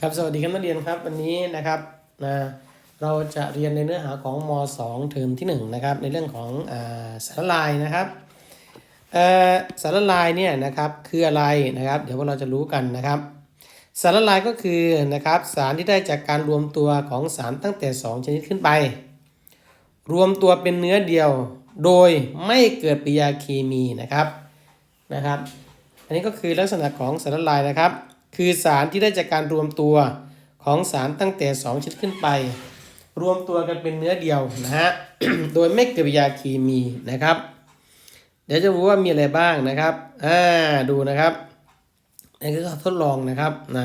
ครับสวัสดีครับนักเรียนครับวันนี้นะครับนะเราจะเรียนในเนื้อหาของม 2 เทอมที่1นะครับในเรื่องของอาสารลายนะครับสารลายเนี่ยนะครับคืออะไรนะครับ เดี๋ยวพวกเราจะรู้กันนะครับ สารละลายก็คือนะครับสารที่ได้จากการรวมตัวของสารตั้งแต่ 2 ชนิดขึ้นไป รวมตัวเป็นเนื้อเดียวโดยไม่เกิดปฏิกิริยาเคมีนะครับนะครับ อันนี้ก็คือลักษณะของสารละลายนะครับ คือสารที่ได้จากการรวมตัวของสารตั้งแต่ 2 ชนิดขึ้นไป รวมตัวกันเป็นเนื้อเดียวนะฮะโดยไม่เกิดปฏิกิริยาเคมีนะครับ เดี๋ยวจะรู้ว่ามีอะไรบ้างนะครับอ่าดูนะครับนี่คือทดลองนะครับนะ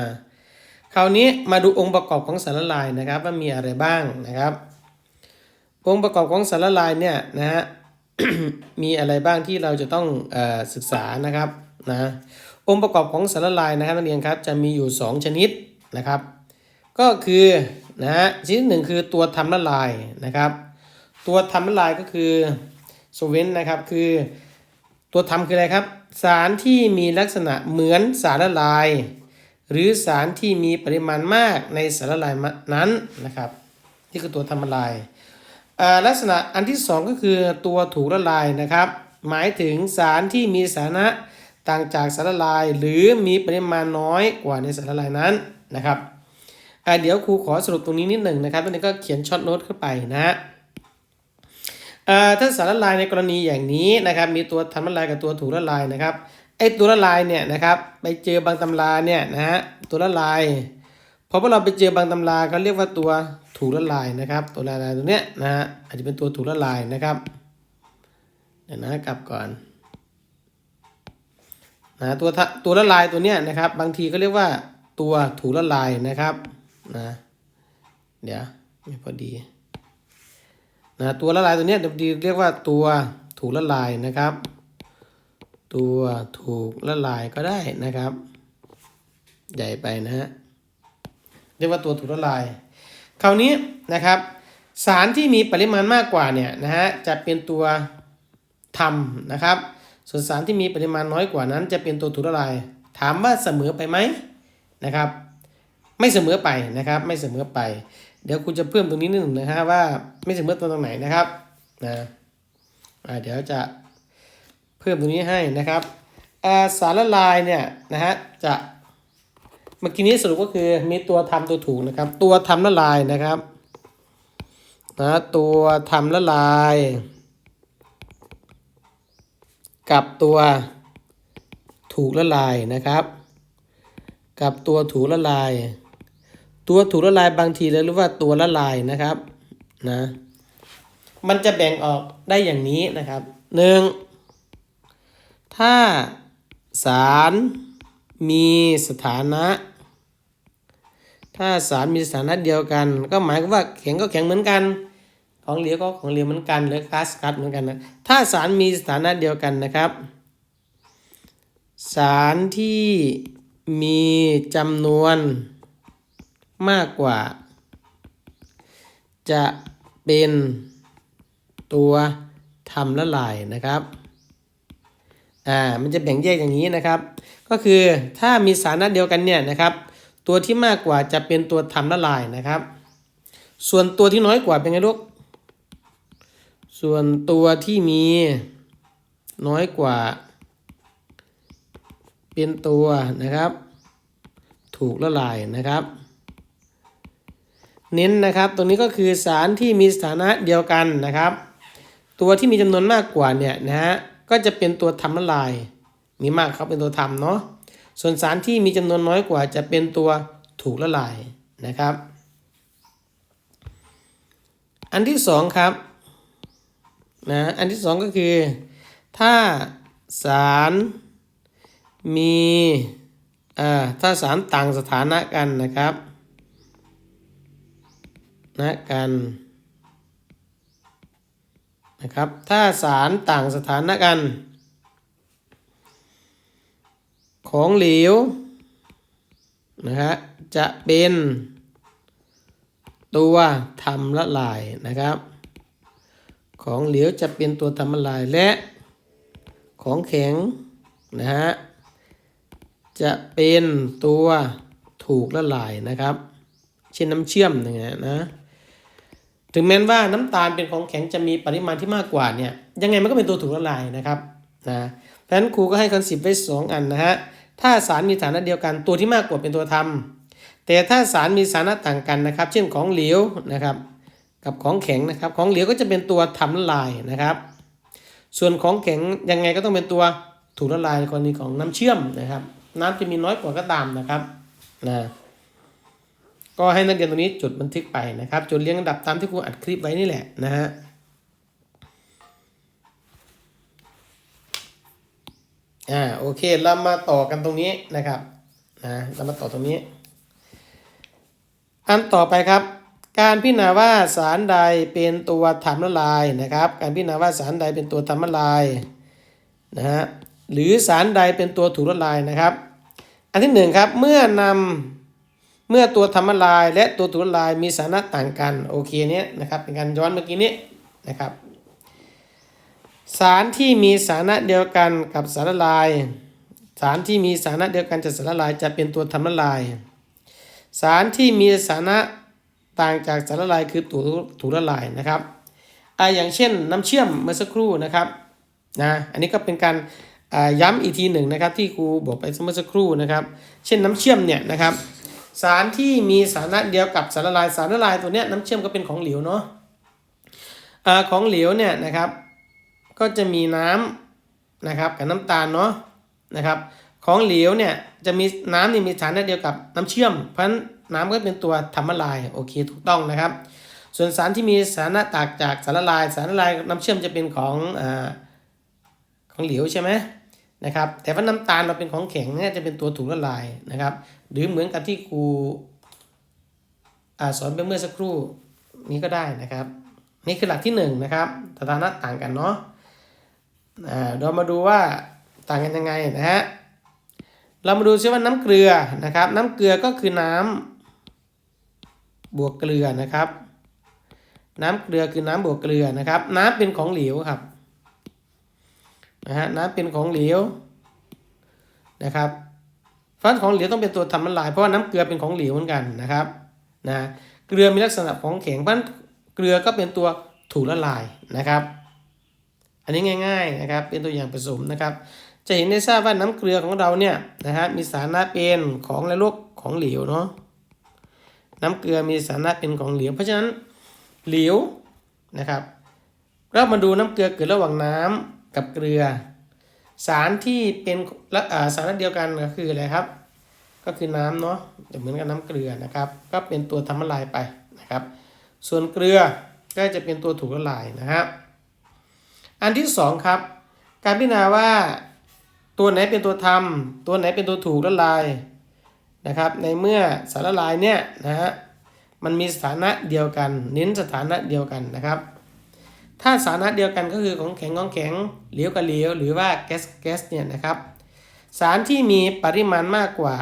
คราวนี้มาดูองค์ประกอบของสารละลายนะครับ ว่ามีอะไรบ้างนะครับ องค์ประกอบของสารละลายเนี่ยนะฮะมีอะไรบ้างที่เราจะต้องอศึกษานะครับนะ องค์ประกอบของสารละลายนะครับนักเรียนครับจะมีอยู่ 2 ชนิดนะครับ ก็คือนะฮะชนิดหนึ่งคือตัวทำละลายนะครับ ตัวทำละลายก็คือโซเวนนะครับคือตัวทำคืออะไรครับ สารที่มีลักษณะเหมือนสารละลาย หรือสารที่มีปริมาณมากในสารละลายนั้นนะครับนี่คือตัวทำละลายอ่าลักษณะอันที่สองก็คือตัวถูกละลายนะครับ หมายถึงสารที่มีสานะ ต่างจากสารละลาย หรือมีปริมาณน้อยกว่าในสารละลายนั้นนะครับเดี๋ยวครูขอสรุปตรงนี้นิดหนึ่งนะครับตอนนี้ก็เขียนช็อตโน้ตเข้าไปนะถ้าสารละลายในกรณีอย่างนี้นะครับ มีตัวทำละลายกับตัวถูกละลายนะครับไอ้ตัวละลายเนี่ยนะครับไปเจอบางตำราเนี่ยนะฮะตัวละลายพอพวกเราไปเจอบางตำราเขาเรียกว่าตัวถูกละลายนะครับ ตัวละลายตัวเนี้ยนะฮะอาจจะเป็นตัวถูกละลายนะครับเดี๋ยวนะกลับก่อน นะตัวตัวละลายตัวเนี้ยนะครับ บางทีก็เรียกว่าตัวถูกละลายนะครับนะเดี๋ยวไม่พอดีนะตัวละลายตัวเนี้ยเรียกว่าตัวถูกละลายนะครับ ตัวถูกละลายก็ได้นะครับ ใหญ่ไปนะฮะเรียกว่าตัวถูกละลาย คราวนี้นะครับ สารที่มีปริมาณมากกว่าเนี่ยนะฮะจะเป็นตัวทำนะครับ ส่วนสารที่มีปริมาณน้อยกว่านั้น จะเป็นตัวถูกละลาย ถามว่าเสมอไปไหมนะครับ ไม่เสมอไปนะครับ ไม่เสมอไป เดี๋ยวคุณจะเพิ่มตรงนี้นิดหนึ่งนะฮะว่าไม่เสมอตรงไหนนะครับนะเดี๋ยวจะเพิ่มตรงนี้ให้นะครับสารละลายเนี่ยนะฮะจะเมื่อกี้นี้สรุปก็คือมีตัวทำตัวถูกนะครับ ตัวทำละลายนะครับนะตัวทำละลาย กับตัวถูกละลายนะครับ กับตัวถูกละลาย ตัวถูกละลายบางทีเราเรียกว่าตัวละลายนะครับนะมันจะแบ่งออกได้อย่างนี้นะครับหนึ่งถ้าสารมีสถานะ ถ้าสารมีสถานะเดียวกัน ก็หมายความว่าแข็งก็แข็งเหมือนกัน ของเหลวก็ของเหลวเหมือนกันหรือก๊าซกัสเหมือนกันนะถ้าสารมีสถานะเดียวกันนะครับ สารที่มีจำนวนมากกว่า จะเป็นตัวทำละลายนะครับอ่ามันจะแบ่งแยกอย่างนี้นะครับ ก็คือถ้ามีสารนัดเดียวกันเนี่ยนะครับ ตัวที่มากกว่าจะเป็นตัวทำละลายนะครับ ส่วนตัวที่น้อยกว่าเป็นไงลูก ส่วนตัวที่มีน้อยกว่า เป็นตัวนะครับ ถูกละลายนะครับ เน้นนะครับตรงนี้ก็คือสารที่มีสถานะเดียวกันนะครับ ตัวที่มีจำนวนมากกว่าเนี่ยนะฮะก็จะเป็นตัวทำละลายมีมากครับเป็นตัวทำเนาะส่วนสารที่มีจำนวนน้อยกว่า จะเป็นตัวถูกละลายนะครับ อันที่สองครับ นะอันที่สองก็คือ ถ้าสารมีอ่าถ้าสารต่างสถานะกันนะครับนะกันนะครับ ถ้าสารต่างสถานะกัน ของเหลวนะฮะจะเป็นตัวทำละลายนะครับ ของเหลวจะเป็นตัวทำละลายและของแข็งนะฮะจะเป็นตัวถูกละลายนะครับ เช่นน้ำเชื่อมอย่างเงี้ยนะ ถึงแม้ว่าน้ำตาลเป็นของแข็งจะมีปริมาณที่มากกว่าเนี่ยยังไงมันก็เป็นตัวถูกละลายนะครับนะเพราะฉะนั้นครูก็ให้คอนเซปต์ไว้สองอันนะฮะถ้าสารมีฐานะเดียวกันตัวที่มากกว่าเป็นตัวทำแต่ถ้าสารมีฐานะต่างกันนะครับ เช่นของเหลวนะครับ กับของแข็งนะครับ ของเหลวก็จะเป็นตัวทำละลายนะครับ ส่วนของแข็งยังไงก็ต้องเป็นตัวถูกละลายในกรณีของน้ำเชื่อมนะครับ น้ำจะมีน้อยกว่าก็ตามนะครับนะก็ให้นักเรียนตรงนี้จดบันทึกไปนะครับจดเรียงลำดับตามที่ครูอัดคลิปไว้นี่แหละนะฮะอ่าโอเคเรามาต่อกันตรงนี้นะครับนะเรามาต่อตรงนี้ อันต่อไปครับ การพิจารณาว่าสารใดเป็นตัวทำละลายนะครับ การพิจารณาว่าสารใดเป็นตัวทำละลายนะฮะหรือสารใดเป็นตัวถูกละลายนะครับ อันที่หนึ่งครับเมื่อนำเมื่อตัวทำละลายและตัวถูกละลายมีสานะต่างกันโอเคเนี้ยนะครับเป็นการย้อนเมื่อกี้นี้นะครับ สารที่มีสานะเดียวกันกับสารละลาย สารที่มีสานะเดียวกันจากสารละลายจะเป็นตัวทำละลาย สารที่มีสานะ ต่างจากสารละลายคือถูถูละลายนะครับอ่าอย่างเช่นน้ำเชื่อมเมื่อสักครู่นะครับนะอันนี้ก็เป็นการย้ำอีกทีหนึ่งนะครับที่ครูบอกไปเมื่อสักครู่นะครับ เช่นน้ำเชื่อมเนี่ยนะครับสารที่มีสานะเดียวกับสารละลายสารละลายตัวเนี้ยน้ำเชื่อมก็เป็นของเหลวเนาะอ่าของเหลวเนี่ยนะครับ ก็จะมีน้ำนะครับกับน้ำตาลเนาะนะครับ ของเหลวเนี่ยจะมีน้ำนี่มีฐานะเดียวกับน้ำเชื่อมเพราะฉะนั้น น้ำก็เป็นตัวทำละลายโอเคถูกต้องนะครับ ส่วนสารที่มีสานะตางจากสารละลาย สารละลายน้ำเชื่อมจะเป็นของอของเหลวใช่ไหมนะครับ แต่ว่าน้ำตาลเราเป็นของแข็งเนี่ยจะเป็นตัวถูกละลายนะครับ หรือเหมือนกับที่ครูอสอนไปเมื่อสักครู่นี้ก็ได้นะครับ นี่คือหลักที่หนึ่งนะครับสถานะต่างกันเนาะอ่าเรามาดูว่าต่างกันยังไงนะฮะเรามาดูซิว่าน้ำเกลือนะครับ น้ำเกลือก็คือน้ำ บวกเกลือนะครับ น้ำเกลือคือน้ำบวกเกลือนะครับ น้ำเป็นของเหลวครับนะฮะน้ำเป็นของเหลวนะครับเพราะของเหลวต้องเป็นตัวทำละลายเพราะว่าน้ำเกลือเป็นของเหลวเหมือนกันนะครับนะเกลือมีลักษณะของแข็งเพราะฉะนั้นเกลือก็เป็นตัวถูกละลายนะครับ อันนี้ง่ายๆนะครับเป็นตัวอย่างผสมนะครับ จะเห็นได้ทราบว่าน้ำเกลือของเราเนี่ยนะฮะมีสานะเป็นของและโลกของเหลวเนาะ น้ำเกลือมีสถานะเป็นของเหลว เพราะฉะนั้นเหลวนะครับเรามาดูน้ำเกลือเกิดระหว่างน้ำกับเกลือ สารที่เป็นละสารเดียวกันก็คืออะไรครับ ก็คือน้ำเนาะจะเหมือนกับน้ำเกลือนะครับ ก็เป็นตัวทำละลายไปนะครับ ส่วนเกลือก็จะเป็นตัวถูกละลายนะครับอันที่สองครับ การพิจารณาว่าตัวไหนเป็นตัวทำตัวไหนเป็นตัวถูกละลาย นะครับ ในเมื่อสารละลายเนี่ยนะฮะมันมีสถานะเดียวกัน เน้นสถานะเดียวกันนะครับ ถ้าสถานะเดียวกันก็คือของแข็งของแข็งเหลวกับเหลวหรือว่าแก๊สแก๊สเนี่ยนะครับ สารที่มีปริมาณมากกว่า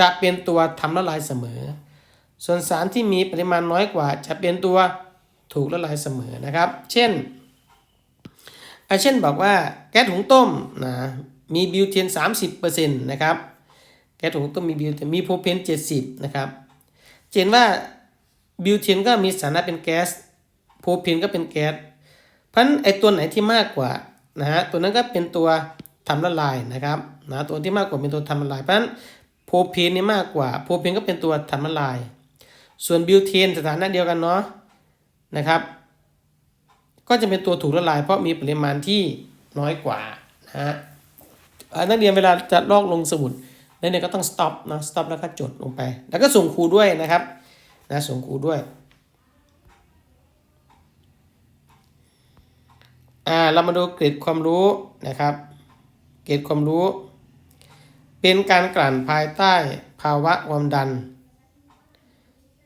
จะเป็นตัวทำละลายเสมอ ส่วนสารที่มีปริมาณน้อยกว่า จะเป็นตัวถูกละลายเสมอนะครับ เช่นเช่นบอกว่าแก๊สหุงต้มนะมีบิวเทน30%นะครับ แก๊สหุงต้มมีบิวเทนมีโพเพน70 นะครับเห็นว่าบิวเทนก็มีสถานะเป็นแก๊สโพเพนก็เป็นแก๊สเพราะฉะนั้นไอตัวไหนที่มากกว่านะฮะตัวนั้นก็เป็นตัวทำละลายนะครับนะตัวที่มากกว่าเป็นตัวทำละลายเพราะฉะนั้นโพเพนนี่มากกว่าโพเพนก็เป็นตัวทำละลาย ส่วนบิวเทนสถานะเดียวกันเนาะนะครับ ก็จะเป็นตัวถูกละลาย เพราะมีปริมาณที่น้อยกว่านะฮะนักเรียนเวลาจะลอกลงสมุด นักเรียนก็ต้อง stop นะ stop แล้วก็จดลงไป แล้วก็ส่งครูด้วยนะครับนะส่งครูด้วยอ่าเรามาดูเกร็ดความรู้นะครับ เกร็ดความรู้ เป็นการกลั่นภายใต้ภาวะความดัน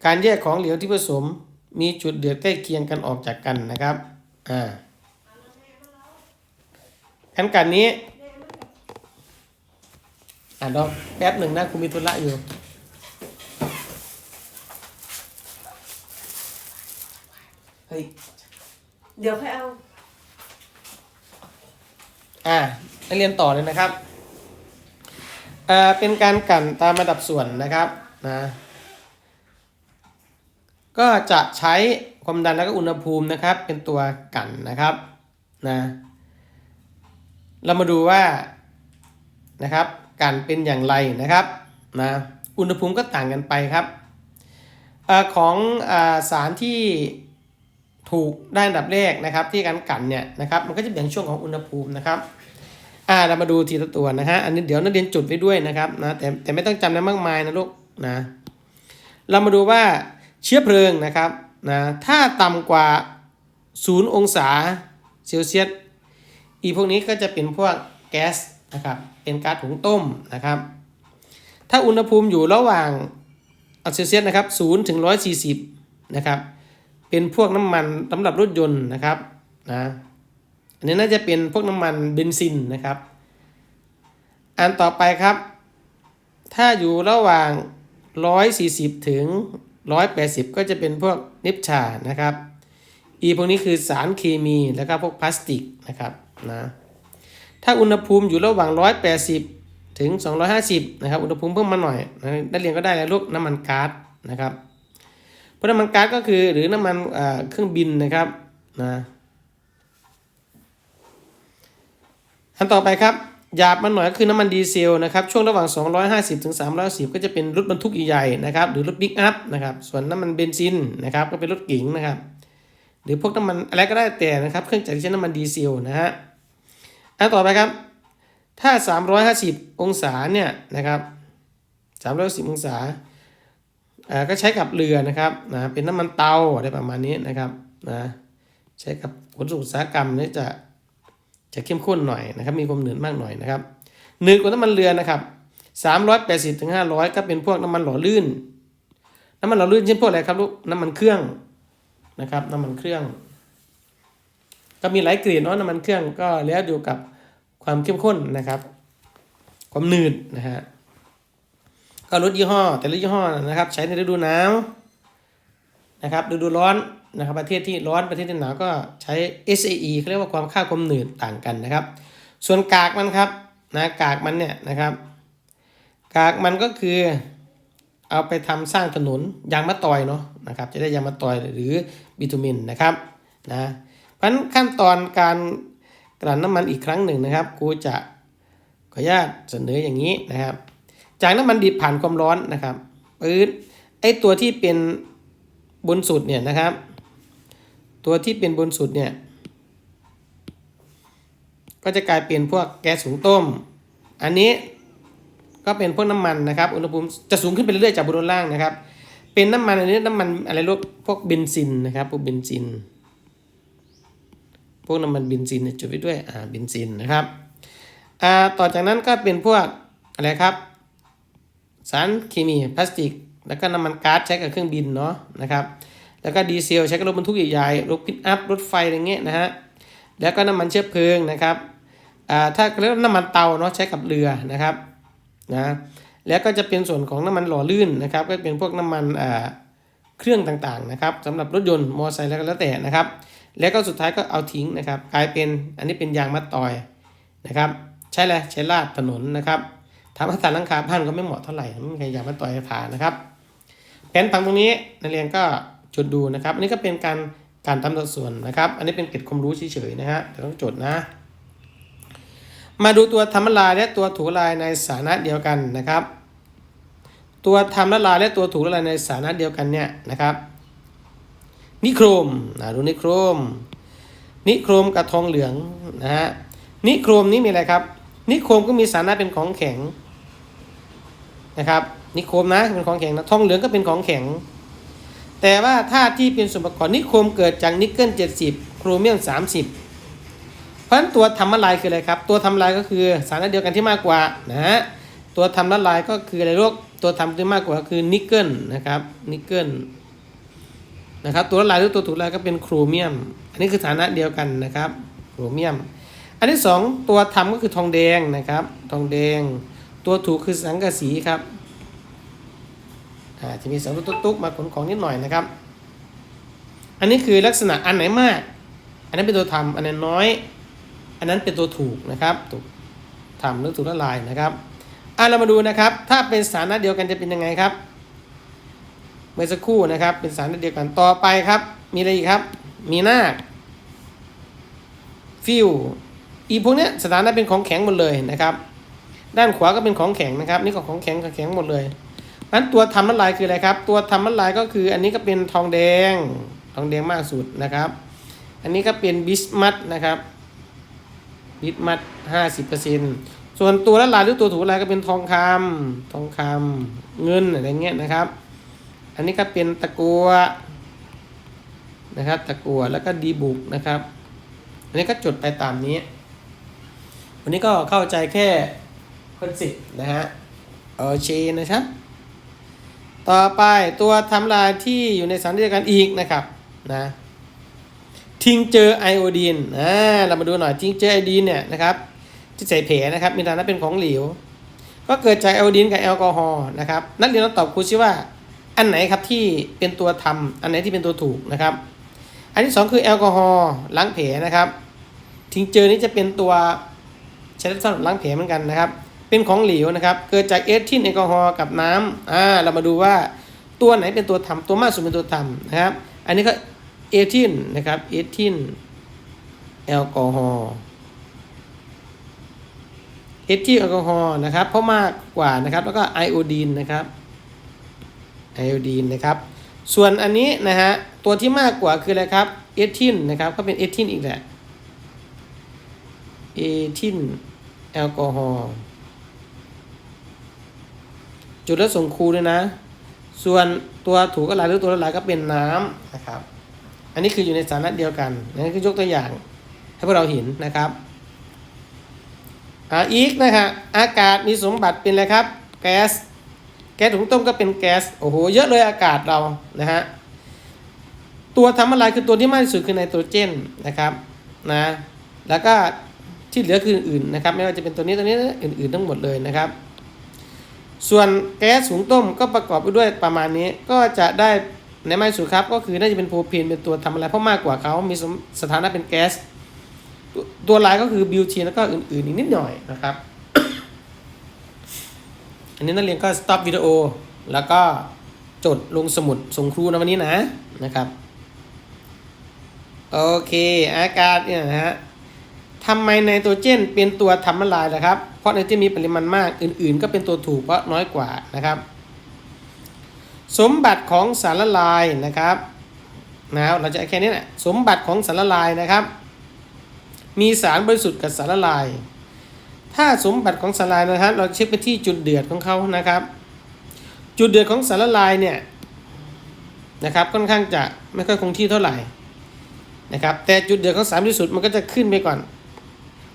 การแยกของเหลวที่ผสมมีจุดเดือดใกล้เคียงกันออกจากกันนะครับอ่าขั้นการนี้ อ่านดอกแป๊บหนึ่งนะคุณมีธุระอยู่เฮ้ยเดี๋ยวค่อยเอา อ่านักเรียนต่อเลยนะครับ อ่า เป็นการกลั่นตามระดับส่วนนะครับ นะ ก็จะใช้ความดันแล้วก็อุณหภูมินะครับ เป็นตัวกันนะครับ นะ เรามาดูว่า นะครับ กันเป็นอย่างไรนะครับนะอุณหภูมิก็ต่างกันไปครับอของอสารที่ถูกได้อันดับแรกนะครับ ที่การกันเนี่ยนะครับมันก็จะแบ่งช่วงของอุณหภูมินะครับอ่าเรามาดูทีละตัวนะฮะอันนี้เดี๋ยวนักเรียนจดไว้ด้วยนะครับนะแต่แต่ไม่ต้องจำได้มากมายนะลูกนะเรามาดูว่าเชื้อเพลิงนะครับนะถ้าต่ำกว่า 0 องศาเซลเซียสอีพวกนี้ก็จะเป็นพวกแก๊ส นะครับเป็นก๊าซหุงต้มนะครับ ถ้าอุณหภูมิอยู่ระหว่างเอาเซลเซียสนะครับ0ถึง140นะครับเป็นพวกน้ำมันสำหรับรถยนต์นะครับนะอันนี้น่าจะเป็นพวกน้ำมันเบนซินนะครับ อันต่อไปครับ ถ้าอยู่ระหว่าง 140 ถึง 180 ก็จะเป็นพวกนิปชานะครับ อีพวกนี้คือสารเคมีแล้วก็พวกพลาสติกนะครับนะ ถ้าอุณหภูมิอยู่ระหว่าง 180 ถึง 250 นะครับ อุณหภูมิเพิ่มมาหน่อยนะนักเรียนก็ได้แล้วลูกน้ำมันก๊าซนะครับเพราะน้ำมันก๊าซก็คือหรือน้ำมันเครื่องบินนะครับนะอันต่อไปครับหยาบมันหน่อยก็คือน้ำมันดีเซลนะครับช่วงระหว่าง 250ถึง310 ก็จะเป็นรถบรรทุกใหญ่ๆนะครับหรือรถบิ๊กอัพนะครับส่วนน้ำมันเบนซินนะครับก็เป็นรถเก๋งนะครับหรือพวกน้ำมันอะไรก็ได้แต่นะครับเครื่องจักรที่ใช้น้ำมันดีเซลนะฮะ อันต่อไปครับ ถ้า 350 องศาเนี่ยนะครับ310องศาอ่าก็ใช้กับเรือนะครับนะเป็นน้ำมันเตาอะไรประมาณนี้นะครับนะใช้กับขนส่งอุตสาหกรรมนี่จะจะเข้มข้นหน่อยนะครับ มีความหนืดมากหน่อยนะครับหนืดกว่าน้ำมันเรือนะครับ380ถึง500 ก็เป็นพวกน้ำมันหล่อลื่น น้ำมันหล่อลื่นเช่นพวกอะไรครับลูกน้ำมันเครื่องนะครับ น้ำมันเครื่อง ก็มีหลายเกรดเนาะน้ำมันเครื่องก็แล้วอยู่กับความเข้มข้นนะครับ ความหนืดนะฮะก็ลดยี่ห้อ แต่ละยี่ห้อนะครับ ใช้ในฤดูหนาวนะครับฤดูร้อนนะครับ ประเทศที่ร้อนประเทศที่หนาวก็ใช้ SAE เขาเรียกว่าความค่าความหนืดต่างกันนะครับ ส่วนกากมันครับนะกากมันเนี่ยนะครับ กากมันก็คือเอาไปทำสร้างถนนยางมะตอยเนาะนะครับ จะได้ยางมะตอยหรือบิทูมินนะครับนะ เพราะนั้นขั้นตอนการกลั่นน้ำมันอีกครั้งหนึ่งนะครับครูจะขออนุญาตเสนออย่างนี้นะครับ จากน้ำมันดิบผ่านความร้อนนะครับปื๊ดไอตัวที่เป็นบนสุดเนี่ยนะครับ ตัวที่เป็นบนสุดเนี่ยก็จะกลายเป็นพวกแก๊สสูงต้ม อันนี้ก็เป็นพวกน้ำมันนะครับ อุณหภูมิจะสูงขึ้นไปเรื่อยๆจากบนล่างนะครับ เป็นน้ำมันอันนี้น้ำมันอะไรลูกพวกเบนซินนะครับพวกเบนซิน วกน้ำมันเบนซินเนี่ยจดไว้ด้วยอ่าเบนซินนะครับอ่าต่อจากนั้นก็เป็นพวกอะไรครับ สารเคมีพลาสติก แล้วก็น้ำมันก๊าซใช้กับเครื่องบินเนาะนะครับแล้วก็ดีเซลใช้กับรถบรรทุกใหญ่ๆรถพิกอัพรถไฟอะไรเงี้ยนะฮะแล้วก็น้ำมันเชื้อเพลิงนะครับอ่าถ้าเรียกว่าน้ำมันเตาเนาะใช้กับเรือนะครับนะแล้วก็จะเป็นส่วนของน้ำมันหล่อลื่นนะครับ ก็เป็นพวกน้ำมันอ่าเครื่องต่างๆนะครับสำหรับรถยนต์มอเตอร์ไซค์แล้วก็แล้วแต่นะครับ แล้วก็สุดท้ายก็เอาทิ้งนะครับ กลายเป็นอันนี้เป็นยางมัดตอยนะครับ ใช้อะไรใช้ลาดถนนนะครับทำให้สารลังคาบ้านก็ไม่เหมาะเท่าไหร่ไม่มีใครยางมัดตอยผ่านะครับ แผนผังตรงนี้นักเรียนก็จดดูนะครับ อันนี้ก็เป็นการการทำสัดส่วนนะครับ อันนี้เป็นเกร็ดความรู้เฉยๆนะฮะแต่ต้องจดนะมาดูตัวทำละลายและตัวถูกละลายในสานะเดียวกันนะครับ ตัวทำละลายและตัวถูกละลายในสานะเดียวกันเนี่ยนะครับ นิโครมนะดูนิโครม นิโครมกับทองเหลืองนะฮะนิโครมนี้มีอะไรครับ นิโครมก็มีสานะเป็นของแข็งนะครับนิโครมนะเป็นของแข็งนะทองเหลืองก็เป็นของแข็ง แต่ว่าธาตุที่เป็นส่วนประกอบนิโครมเกิดจากนิกเกิล 70 โครเมียม 30 เพราะฉะนั้นตัวทำละลายคืออะไรครับ ตัวทำละลายก็คือสารเดียวกันที่มากกว่านะฮะตัวทำละลายก็คืออะไรลูกตัวทำที่มากกว่าคือนิกเกิลนะครับนิกเกิล นะครับตัวละลายหรือตัวถูกละลายก็เป็นโครเมียม อันนี้คือฐานะเดียวกันนะครับโครเมียม อันที่สองตัวทำก็คือทองแดงนะครับ ทองแดง ตัวถูกคือสังกะสีครับอ่าจะมีเสาตุ๊กมาขนของนิดหน่อยนะครับ อันนี้คือลักษณะอันไหนมาก อันนั้นเป็นตัวทำอันไหนน้อย อันนั้นเป็นตัวถูกนะครับถูกทำหรือถูกละลายนะครับอะเรามาดูนะครับ ถ้าเป็นสถานะเดียวกันจะเป็นยังไงครับ เมื่อสักครู่นะครับ เป็นสารเดียวกันต่อไปครับ มีอะไรอีกครับ มีนาคฟิวอีพวกเนี้ยสถานะเป็นของแข็งหมดเลยนะครับ ด้านขวาก็เป็นของแข็งนะครับ นี่ก็ของแข็งของแข็งหมดเลยนั้นตัวทำละลายคืออะไรครับ ตัวทำละลายก็คืออันนี้ก็เป็นทองแดงทองแดงมากสุดนะครับ อันนี้ก็เป็นบิสมัตนะครับบิสมัตห้าสิบเปอร์เซ็นต์ส่วนตัวละลายหรือตัวถูละลายก็เป็นทองคำทองคำเงินอะไรเงี้ยนะครับ อันนี้ก็เป็นตะกัวนะครับ ตะกัวแล้วก็ดีบุกนะครับ อันนี้ก็จดไปตามนี้ วันนี้ก็เข้าใจแค่คอนเซ็ปต์นะฮะโอเคนะครับ ต่อไปตัวทำลายที่อยู่ในสารเดียวกันอีกนะครับนะทิ้งเจอไอโอดีนอ่าเรามาดูหน่อยทิ้งเจอไอโอดีนเนี่ยนะครับที่ใส่แผลนะครับมีฐานะเป็นของเหลว ก็เกิดจากไอโอดีนกับแอลกอฮอล์นะครับ นักเรียนต้องตอบครูซิว่า อันไหนครับที่เป็นตัวทำอันไหนที่เป็นตัวถูกนะครับ อันที่สองคือแอลกอฮอล์ล้างแผลนะครับทิงเจอนี้จะเป็นตัวใช้สำหรับล้างแผลเหมือนกันนะครับ เป็นของเหลวนะครับ เกิดจากเอทิลแอลกอฮอล์กับน้ำอ่าเรามาดูว่าตัวไหนเป็นตัวทำตัวมากสุดเป็นตัวทำนะครับ อันนี้ก็เอทิลนะครับเอทิลแอลกอฮอล์เอทิลแอลกอฮอล์นะครับ เพราะมากกว่านะครับ แล้วก็ไอโอดีนนะครับ ไอโอดีนนะครับ ส่วนอันนี้นะฮะตัวที่มากกว่าคืออะไรครับเอทิลนะครับก็เป็นเอทิลอีกแหละเอทิลแอลกอฮอล์จุดล้วส่งครูด้วยนะ ส่วนตัวถูกก็หลายหรือตัวละลายก็เป็นน้ำนะครับ อันนี้คืออยู่ในสถานะเดียวกันนั่คือยกตัวอย่างให้พวกเราเห็นนะครับอ่าอีกนะฮะอากาศมีสมบัติเป็นอะไรครับ แก๊ส ก๊สถุงต้มก็เป็นแก๊สโอ้โหเยอะเลยอากาศเรานะฮะตัวทำละลายคือตัวที่มากที่สุดคือไนโตรเจนนะครับนะแล้วก็ที่เหลือคืออื่นๆนะครับ ไม่ว่าจะเป็นตัวนี้ตัวนี้อื่นๆทั้งหมดเลยนะครับ ส่วนแก๊สหุงต้มก็ประกอบไปด้วยประมาณนี้ก็จะได้ในไม้สุดครับก็คือน่าจะเป็นโพรเพนเป็นตัวทำอะไรเพราะมากกว่าเขามีสถานะเป็นแก๊สตัวตัวลายก็คือบิวทีนแล้วก็อื่นๆอีกนิดหน่อยนะครับ อันนี้นักเรียนก็สต็อปวิดีโอ แล้วก็จดลงสมุดส่งครูนะวันนี้นะนะครับ โอเค อากาศเนี่ยนะฮะทำไมไนโตรเจนเป็นตัวทำละลายล่ะครับ เพราะไนโตรเจนมีปริมาณมาก อื่นๆ ก็เป็นตัวถูกเพราะน้อยกว่านะครับ สมบัติของสารละลายนะครับนะเราจะแค่นี้แหละ สมบัติของสารละลายนะครับ มีสารบริสุทธิ์กับสารละลาย ถ้าสมบัติของสารละลายนะครับเราเช็คไปที่จุดเดือดของเขานะครับ จุดเดือดของสารละลายเนี่ยนะครับค่อนข้างจะไม่ค่อยคงที่เท่าไหร่นะครับแต่จุดเดือดของสารบริสุทธิ์มันก็จะขึ้นไปก่อน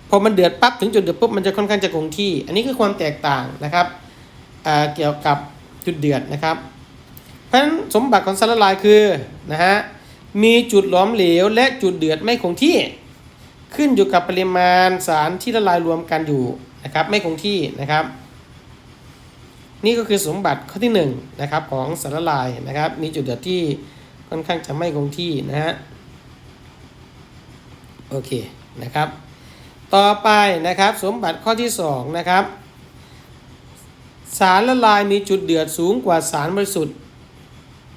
พอมันเดือดปั๊บถึงจุดเดือดปุ๊บมันจะค่อนข้างจะคงที่ อันนี้คือความแตกต่างนะครับเกี่ยวกับจุดเดือดนะครับ เพราะฉะนั้นสมบัติของสารละลายคือนะฮะมีจุดหลอมเหลวและจุดเดือดไม่คงที่ ขึ้นอยู่กับปริมาณสารที่ละลายรวมกันอยู่นะครับไม่คงที่นะครับ นี่ก็คือสมบัติข้อที่1นงนะครับของสารละลายนะครับ มีจุดเดือดที่ค่อนข้างจะไม่คงที่นะฮะโอเคนะครับ ต่อไปนะครับสมบัติข้อที่2นะครับสารละลายมีจุดเดือดสูงกว่าสารบริสุทธิ์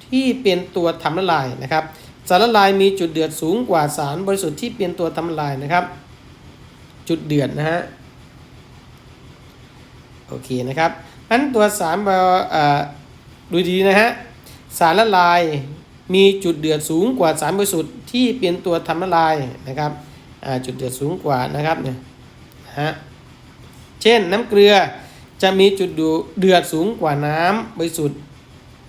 ที่เป็นตัวทำละลายนะครับ สารละลายมีจุดเดือดสูงกว่าสารบริสุทธิ์ที่เป็นตัวทำลายนะครับ จุดเดือดนะฮะโอเคนะครับนั้นตัวสารบเอ่อดูดีนะฮะสารละลายมีจุดเดือดสูงกว่าสารบริสุทธิ์ที่เป็นตัวทำละลายนะครับจุดเดือดสูงกว่านะครับเนี่ยฮะเช่นน้ำเกลือจะมีจุดเดือดสูงกว่าน้ำบริสุทธิ์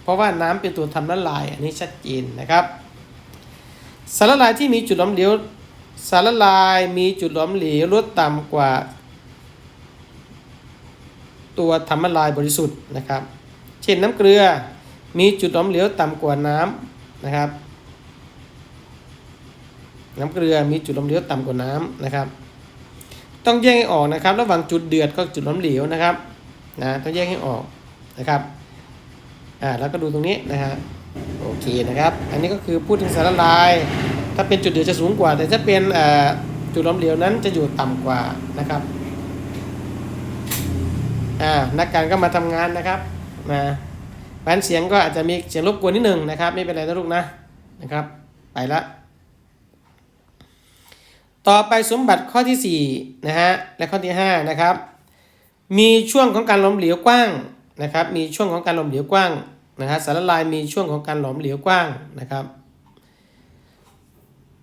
เพราะว่าน้ำเป็นตัวทำละลายอันนี้ชัดเจนนะครับ สารละลายที่มีจุดหลอมเหลวสารละลายมีจุดหลอมเหลวลดต่ำกว่า ตัวทำละลายบริสุทธิ์นะครับ เช่นน้ำเกลือมีจุดหลอมเหลวต่ำกว่าน้ำนะครับ น้ำเกลือมีจุดหลอมเหลวต่ำกว่าน้ำนะครับ ต้องแยกให้ออกนะครับ ระหว่างจุดเดือดกับจุดหลอมเหลวนะครับนะต้องแยกให้ออกนะครับอ่าแล้วก็ดูตรงนี้นะฮะ โอเคนะครับ อันนี้ก็คือพูดถึงสารละลาย ถ้าเป็นจุดเดือดจะสูงกว่า แต่ถ้าเป็นจุดล้อมเหลวนั้นจะอยู่ต่ำกว่านะครับอ่านักการก็มาทำงานนะครับนะแผนเสียงก็อาจจะมีเสียงรบกวนนิดหนึ่งนะครับ ไม่เป็นไรนะลูกนะนะครับ ไปละต่อไปสมบัติข้อที่4นะฮะและข้อที่5นะครับ มีช่วงของการลอมเหลวกว้างนะครับ มีช่วงของการลอมเหลวกว้าง นะฮะสารละลายมีช่วงของการหลอมเหลวกว้างนะครับ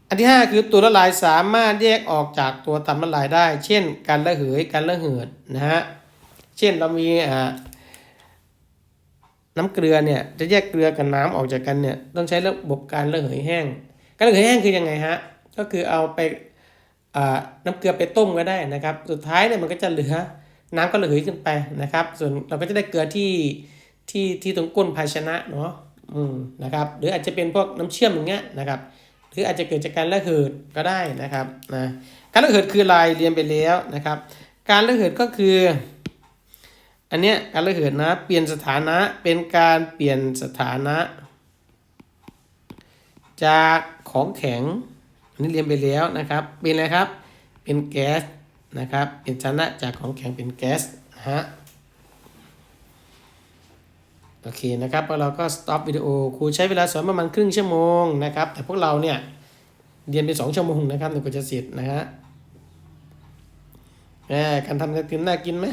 อันที่ 5 คือตัวละลายสามารถแยกออกจากตัวทำละลายได้ เช่น การระเหยการระเหิดนะฮะเช่นเรามีอ่าน้ำเกลือเนี่ยจะแยกเกลือกับน้ำออกจากกันเนี่ยต้องใช้ระบบการระเหยแห้ง การระเหยแห้งคือยังไงฮะก็คือเอาไปน้ำเกลือไปต้มก็ได้นะครับ สุดท้ายเนี่ยมันก็จะเหลือน้ำก็ระเหยขึ้นไปนะครับ ส่วนเราก็จะได้เกลือที่ ที่ที่ตรงก้นภาชนะเนาะอืมนะครับหรืออาจจะเป็นพวกน้ำเชื่อมอย่างเงี้ยนะครับหรืออาจจะเกิดจากการระเหิดก็ได้นะครับนะการระเหิดคืออะไรเรียนไปแล้วนะครับ การระเหิดก็คือ อันเนี้ยการระเหิดนะเปลี่ยนสถานะเป็นการเปลี่ยนสถานะ จากของแข็งอันนี้เรียนไปแล้วนะครับเป็นอะไรครับเป็นแก๊สนะครับเป็นสถานะจากของแข็งเป็นแก๊สนะฮะ โอเคนะครับเราก็ stop วิดีโอครูใช้เวลาสอนประมาณครึ่งชั่วโมงนะครับ แต่พวกเราเนี่ยเรียนไปสองชั่วโมงนะครับถึงกว่าจะเสร็จนะฮะแหมการทำไอติมน่ากินไหม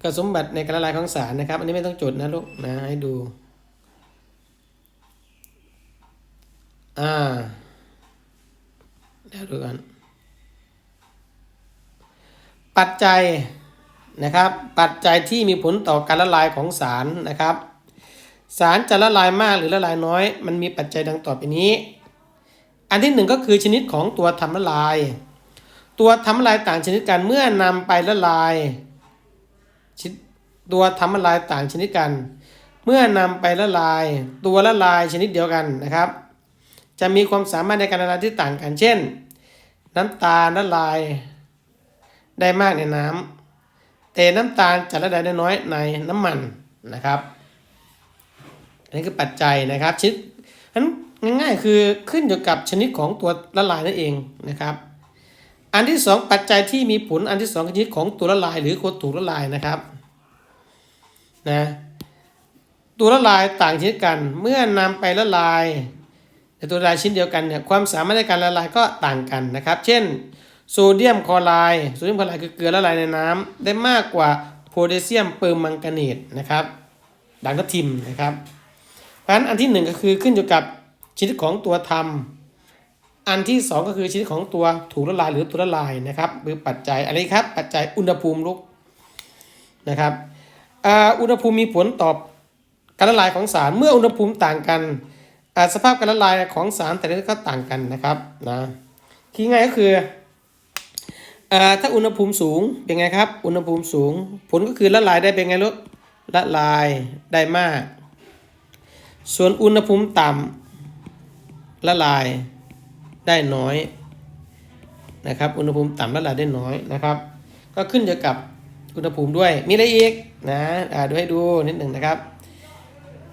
ก็สมบัติในการละลายของสารนะครับ อันนี้ไม่ต้องจดนะลูกนะให้ดู อ่าเดี๋ยวดูกันปัจจัย นะครับ ปัจจัยที่มีผลต่อการละลายของสารนะครับ สารจะละลายมากหรือละลายน้อย มันมีปัจจัยดังต่อไปนี้ อันที่หนึ่งก็คือชนิดของตัวทำละลาย ตัวทำละลายต่างชนิดกันเมื่อนำไปละลายชิตัวทำละลายต่างชนิดกัน เมื่อนำไปละลาย ตัวละลายชนิดเดียวกันนะครับ จะมีความสามารถในการละลายที่ต่างกัน เช่น น้ำตาลละลายได้มากในน้ำ แต่น้ำตาลจะละลายได้น้อยในน้ำมันนะครับ อันนี้คือปัจจัยนะครับชิดนั้นง่ายๆคือขึ้นอยู่กับชนิดของตัวละลายนั่นเองนะครับ อันที่สองปัจจัยที่มีผลอันที่สองคือชนิดของตัวละลายหรือคนถูกละลายนะครับนะตัวละลายต่างชนิดกันเมื่อนำไปละลายในตัวละลายชิ้นเดียวกันเนี่ยความสามารถในการละลายก็ต่างกันนะครับ เช่น โซเดียมคลอไรด์โซเดียมคลอไรด์คือเกลือละลายในน้ำได้มากกว่าโพแทสเซียมเปอร์มังกานีตนะครับด่างทับทิมนะครับเพราะฉะนั้นอันที่หนึ่งก็คือขึ้นอยู่กับชนิดของตัวทำอันที่สองก็คือชนิดของตัวถูกละลายหรือตัวละลายนะครับหรือปัจจัยอะไรครับ ปัจจัยอุณหภูมิลูกนะครับอ่าอุณหภูมิมีผลต่อการละลายของสารเมื่ออุณหภูมิต่างกันอ่าสภาพการละลายของสารแต่ละก็ต่างกันนะครับนะที่ง่ายก็คือ ถ้าอุณหภูมิสูงเป็นไงครับ อุณหภูมิสูง ผลก็คือละลายได้เป็นไงลูกละลายได้มาก ส่วนอุณหภูมิต่ำละลายได้น้อยนะครับ อุณหภูมิต่ำละลายได้น้อยนะครับ ก็ขึ้นอยู่กับอุณหภูมิด้วย มีอะไรอีกนะอ่าดูให้ดูนิดหนึ่งนะครับ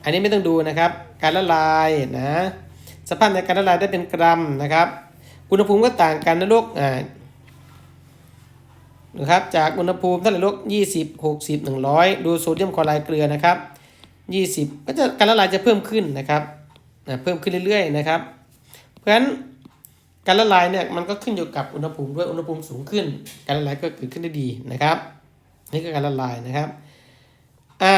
อันนี้ไม่ต้องดูนะครับ การละลายนะสภาพในการละลายได้เป็นกรัมนะครับ อุณหภูมิก็ต่างกันนะลูกอ่า นะครับจากอุณหภูมิเท่าไหร่ลูก20 60 100 ดูโซเดียมคลอไรด์เกลือนะครับ 20 ก็จะการละลายจะเพิ่มขึ้นนะครับนะเพิ่มขึ้นเรื่อยๆนะครับ เพราะฉะนั้นการละลายเนี่ยมันก็ขึ้นอยู่กับอุณหภูมิด้วยอุณหภูมิสูงขึ้น การละลายก็เกิดขึ้นได้ดีนะครับ นี่คือการละลายนะครับอ่า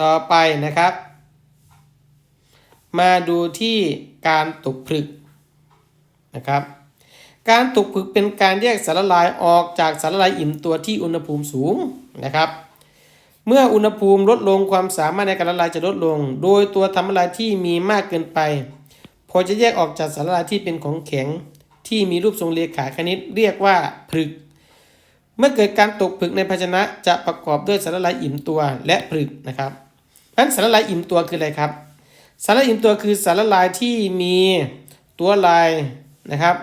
ต่อไปนะครับ มาดูที่การตกผลึกนะครับ การตกผลึกเป็นการแยกสารละลายออกจากสารละลายอิ่มตัวที่อุณหภูมิสูงนะครับ เมื่ออุณหภูมิลดลงความสามารถในการละลายจะลดลง โดยตัวทำละลายที่มีมากเกินไป พอจะแยกออกจากสารละลายที่เป็นของแข็งที่มีรูปทรงเลขาคณิตเรียกว่าผลึก เมื่อเกิดการตกผลึกในภาชนะจะประกอบด้วยสารละลายอิ่มตัวและผลึกนะครับนั้นสารละลายอิ่มตัวคืออะไรครับ สารละลายอิ่มตัวคือสารละลายที่มีตัวลายนะครับ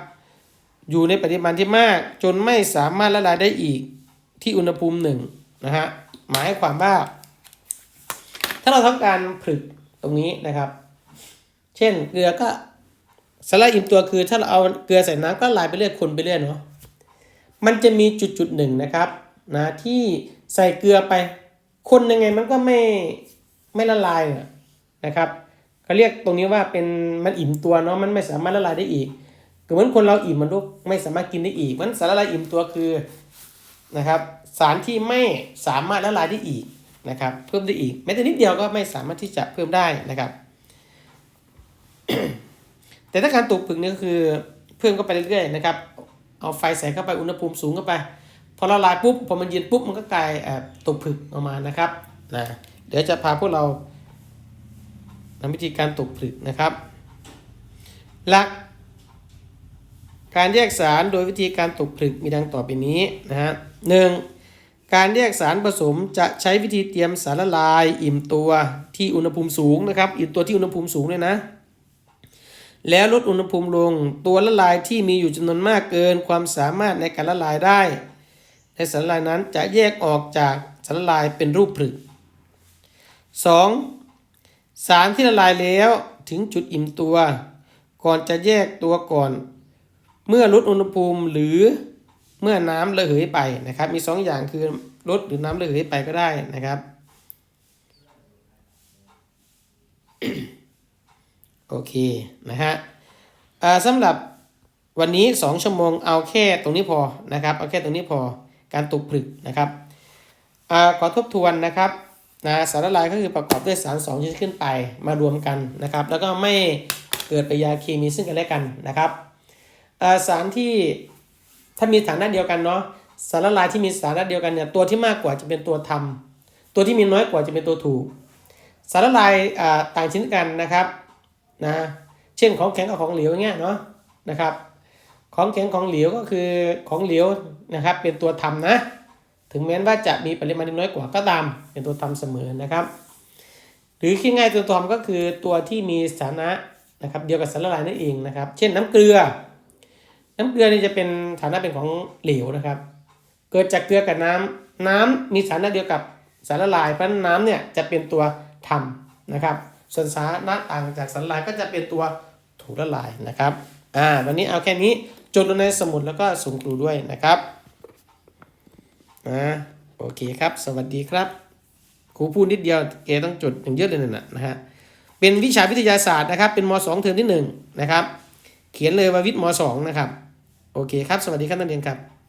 อยู่ในปริมาณที่มาก จนไม่สามารถละลายได้อีกที่อุณหภูมิหนึ่งนะฮะหมายความว่า ถ้าเราต้องการผลึกตรงนี้นะครับ เช่นเกลือก็สารลายอิ่มตัวคือถ้าเราเอาเกลือใส่น้ำก็ละลายไปเรื่อยคนไปเรื่อยเนาะมันจะมีจุดจุดหนึ่งนะครับนะที่ใส่เกลือไปคนยังไงมันก็ไม่ไม่ละลายนะครับเขาเรียกตรงนี้ว่าเป็นมันอิ่มตัวเนาะมันไม่สามารถละลายได้อีก เหมือนคนเราอิ่มมันลูกไม่สามารถกินได้อีก มันสารละลายอิ่มตัวคือนะครับสารที่ไม่สามารถละลายได้อีกนะครับเพิ่มได้อีกแม้แต่นิดเดียวก็ไม่สามารถที่จะเพิ่มได้นะครับ แต่ถ้าการตกผึ่งนี่ก็คือเพิ่มเข้าไปเรื่อยๆนะครับเอาไฟใส่เข้าไปอุณหภูมิสูงเข้าไป พอละลายปุ๊บพอมันเย็นปุ๊บมันก็กลายตกผึกออกมานะครับนะเดี๋ยวจะพาพวกเราทำวิธีการตกผลึกนะครับ หลัก การแยกสารโดยวิธีการตกผลึกมีดังต่อไปนี้นะฮะหนึ่งการแยกสารผสมจะใช้วิธีเตรียมสารละลาย อิ่มตัวที่อุณหภูมิสูงนะครับอิ่มตัวที่อุณหภูมิสูงเลยนะ แล้วลดอุณหภูมิลงตัวละลายที่มีอยู่จำนวนมากเกินความสามารถในการละลายได้ ในสารละลายนั้นจะแยกออกจากสารละลายเป็นรูปผลึก 2. สารที่ละลายแล้วถึงจุดอิ่มตัว ก่อนจะแยกตัวก่อน เมื่อลดอุณหภูมิหรือเมื่อน้ำระเหยไปนะครับ มี 2 อย่างคือลดหรือน้ำระเหยไปก็ได้นะครับ โอเคนะฮะสำหรับวันนี้ 2 ชั่วโมงเอาแค่ตรงนี้พอนะครับ เอาแค่ตรงนี้พอการตกผลึกนะครับอ่าขอทบทวนนะครับนะสารละลายก็คือประกอบด้วยสาร2ชนิดขึ้นไปมารวมกันนะครับ แล้วก็ไม่เกิดปฏิกิริยาเคมีซึ่งกันและกันนะครับ สารที่ถ้ามีฐานะเดียวกันเนาะสารละลายที่มีสาระเดียวกันเนี่ยตัวที่มากกว่าจะเป็นตัวทำตัวที่มีน้อยกว่าจะเป็นตัวถูก สารละลายต่างชนิดกันนะครับนะเช่นของแข็งกับของเหลวเงี้ยเนาะนะครับของแข็งของเหลวก็คือของเหลวนะครับเป็นตัวทำนะ ถึงแม้ว่าจะมีปริมาณน้อยกว่าก็ตามเป็นตัวทำเสมอนะครับ หรือคิดง่ายตัวทำก็คือตัวที่มีสานะนะครับเดียวกับสารละลายนั่นเองนะครับ เช่นน้ำเกลือ น้ำเกลือนี่จะเป็นฐานะเป็นของเหลวนะครับ เกิดจากเกลือกับน้ำน้ำมีสานะเดียวกับสารละลายเพราะน้ำเนี่ยจะเป็นตัวทำนะครับ ส่วนสาระต่างจากสารละลายก็จะเป็นตัวถูกละลายนะครับอ่าวันนี้เอาแค่นี้จดลงในสมุดแล้วก็ส่งครูด้วยนะครับอ่าโอเคครับ สวัสดีครับครูพูดนิดเดียวแกต้องจดอย่างเยอะเลยนะนะฮะเป็นวิชาวิทยาศาสตร์นะครับ เป็นม .2 เทอมที่1นะครับ เขียนเลยว่าวิทย์ม .2 นะครับ โอเคครับ สวัสดีครับนักเรียนครับ